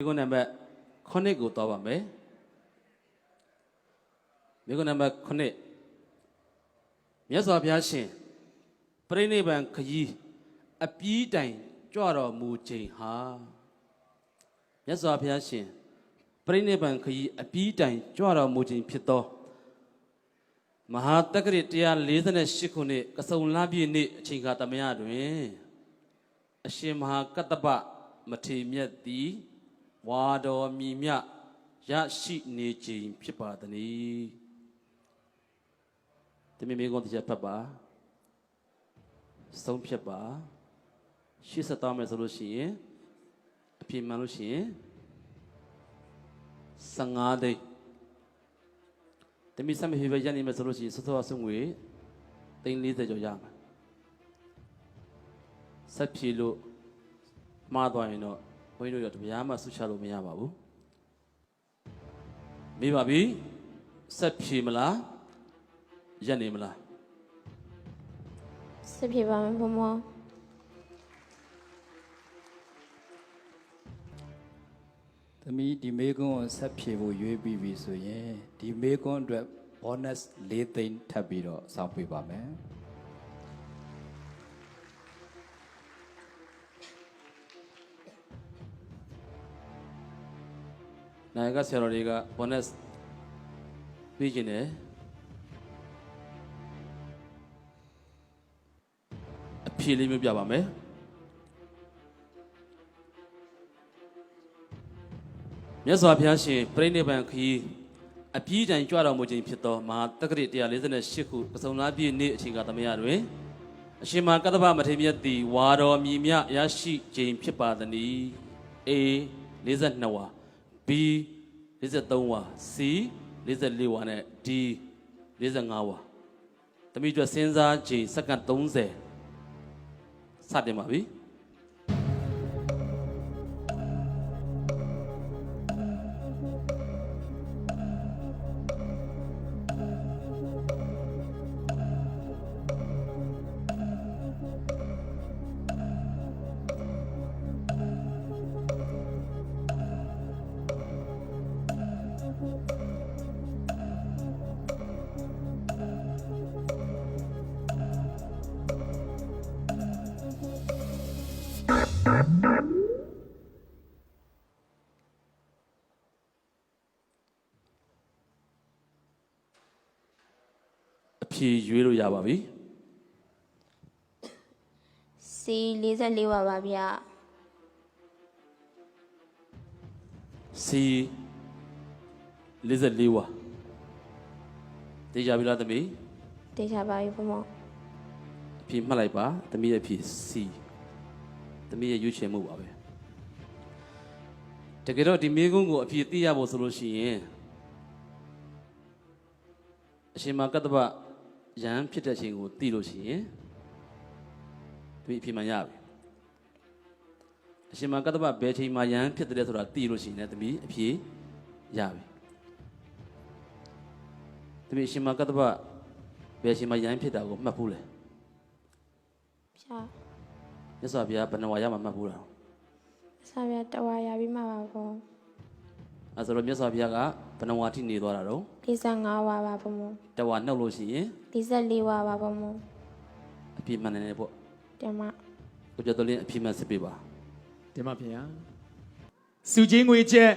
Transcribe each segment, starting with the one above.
မိကုန်းနံပါတ်9ကိုတော့ပါမယ်မိကုန်းနံပါတ်9မြတ်စွာဘုရားရှင်ပြိဋိဘံခยีအပြီးတိုင်ကြွတော်မူခြင်းဟာမြတ်စွာဘုရားရှင်ပြိဋိဘံခยีအပြီးတိုင်ကြွတော်မူခြင်းဖြစ်သောမဟာတက္ကရာ148ခုနှစ်ကစုံလပြည့်နေ့အချိန်ခါသမယတွင် အရှင်မဟာကတ္တပမထေမြတ်သည် ဝါတော်မြည်မြရရှိနေခြင်းဖြစ်ပါသည်။တမင်မေကုန်းတစ်ချက်ဖတ်ပါ။ဆုံးဖြတ်ပါ။ရှေ့ဆက်သွားမယ်ဆိုလို့ရှိရင်အပြည့်မှန်လို့ရှိရင်15သိန်းတမင်စမ်းမဟိဘရနေမယ်ဆိုလို့ရှိရင်စောစောဆုံးငွေ340ကျော်ရမယ်။ဆက်ဖြေလို့မှားသွားရင်တော့ ဘုန်းကြီးတို့ရတရားမှဆုချလို့မရပါဘူးမေးပါပြီဆက်ဖြေမလားရက်နေမလားစစ်ဖြစ်ပါမယ်ဘုံဘုံသမီးဒီမေကွန်းကိုဆက်ဖြေဖို့ရွေးပြီးပြီဆိုရင်ဒီမေကွန်းအတွက် bonus ၄သိန်းထပ်ပြီးတော့စောင့်ပေးပါမယ် နိုင်ကဆရာတော်တွေက bonus ပြီးခြင်းတယ်အဖြေလေးမျိုးပြပါမယ်မြတ်စွာဘုရားရှင်ပြိဋိဘံခီးအပြီးတိုင်ကြွတော်မူခြင်းဖြစ်သောမဟာတက္ကရာ148ခုပစုံလားပြည့်နေ့အချိန်ကသမယတွင်အရှင်မကတ္တဗမထေရမြတ်သည်ဝါတော်မြည်မြရရှိခြင်းဖြစ်ပါသည်။ A 42ဝါ B 43ဝါ C 44ဝါနဲ့ D 45ဝါ။တမိအတွက်စဉ်းစားချိန်စက္ကန့်30စတင်ပါပြီ။ ဖြေရွေးလို့ရပါပြီစီ44ပါပါဗျာ C 44ဝါတေးကြပြီလားသမီးတေချာပါပြီဘုံဘုံအဖြေမှတ်လိုက်ပါသမီးရဲ့အဖြေ C သမီးရဲ့ရွေးချယ်မှုပါပဲတကယ်တော့ဒီမိကုန်းကိုအဖြေသိရဖို့ဆိုလို့ရှိရင်အရှင်မကတ္တဗ ယံဖြစ်တဲ့ချိန်ကိုသိလို့ရှိရင်သမီးအဖြေမှန်ရပြီအရှင်မကတ္တဗဘယ်ချိန်မှာယံဖြစ်တယ်ဆိုတာသိလို့ရှိရင်လည်းသမီးအဖြေရပြီသမီးအရှင်မကတ္တဗဘယ်ချိန်မှာယံဖြစ်တာကိုမှတ်ဘူးလေဖြာမြတ်စွာဘုရားဘယ်နှဝါရမှာမှတ်ဘူးလားဆာဗျာတဝါရပြီးမှာပါဘုံအဲဆိုတော့မြတ်စွာဘုရားက ဘယ်နှဝါထိနေသွားတာတော့45ဝါပါဘုံဘုံတဝါနှုတ်လို့ရှိရင်44ဝါပါဘုံဘုံအပြည့်မှန်နေတယ်ပေါ့တင်မကိုကျော်တော်လင်းအပြည့်မှန်စစ်ပေးပါတင်ပါဗျာစုချင်းငွေချက်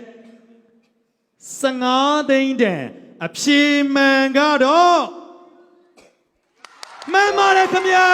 15သိန်းတန်အဖြေမှန်ကတော့မှန်ပါတယ်ခင်ဗျာ